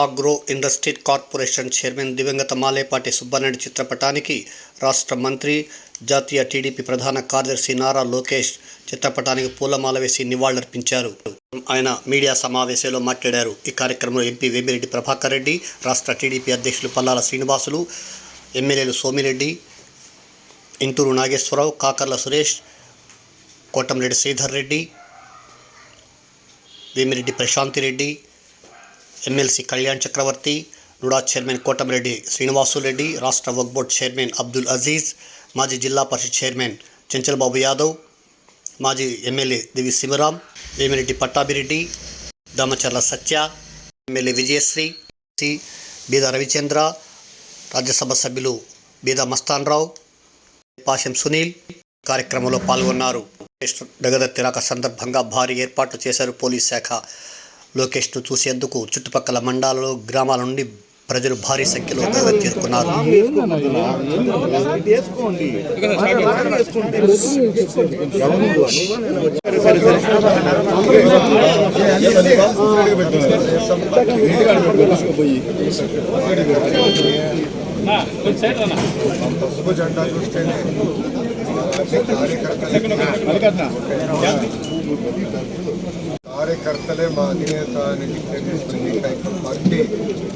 Agro industry corporation chairman దివంగత మాలేపాటి సుబ్బారెడ్డి చిత్రపటానికి రాష్ట్ర మంత్రి జాతీయ టీడీపీ ప్రధాన కార్యదర్శి నారా లోకేష్ చిత్రపటానికి పూలమాల వేసి నివాళులర్పించారు. ఆయన మీడియా సమావేశంలో మాట్లాడారు. ఈ కార్యక్రమంలో ఎంపీ వేమిరెడ్డి ప్రభాకర్ రెడ్డి రాష్ట్ర టీడీపీ అధ్యక్షులు పల్లాల శ్రీనివాసులు ఎమ్మెల్యేలు Somireddy Inturu Nageswararao Kakarla Suresh Kotamreddy Sridhar Reddy Vemireddy Prashanthi Reddy MLC Kalyan Chakravarthy RUDA chairman Kotamireddy Srinivasulareddy రాష్ట్ర వక్ బోర్డ్ చైర్మన్ అబ్దుల్ అజీజ్ మాజీ జిల్లా పరిషత్ చైర్మన్ చెంచలబాబు యాదవ్ మాజీ MLA Divi Sivaram Vemireddy Pattabhireddy Damacharla Satya MLA Vijayasri C. Beeda Ravichandra Rajya Sabha సభ్యులు బీద మస్తాన్ రావు పాషం సునీల్ కార్యక్రమంలో పాల్గొన్నారు. డగదత్తి తిరాక సందర్భంగా భారీ ఏర్పాట్లు చేశారు పోలీస్ శాఖ లోకేష్ను చూసేందుకు చుట్టుపక్కల మండలాలు గ్రామాల నుండి ప్రజలు భారీ సంఖ్యలో చేరుకున్నారు. కార్యకర్తలే మా అధినేత అని నిర్ణయించింది పార్టీ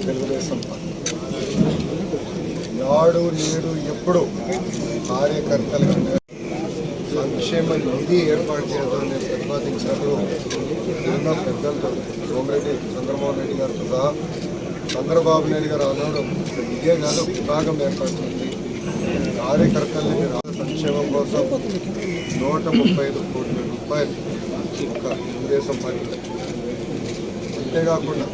తెలుగుదేశం పార్టీ నాడు నేడు ఎప్పుడు కార్యకర్తలకు సంక్షేమ నిధి ఏర్పాటు చేయడం నేను ప్రతిపాదించినప్పుడు ఎన్నో పెద్దలతో సోమిరెడ్డి చంద్రమోహన్ రెడ్డి గారితో సహా చంద్రబాబు నాయుడు గారు అన్నాడు ఇదే కాదు విభాగం ఏర్పడుతుంది కార్యకర్తల్ని రాష్ట్ర సంక్షేమం కోసం నూట ముప్పై ఐదు కోట్ల రూపాయలు ఒక తెలుగుదేశం పార్టీ అంతేకాకుండా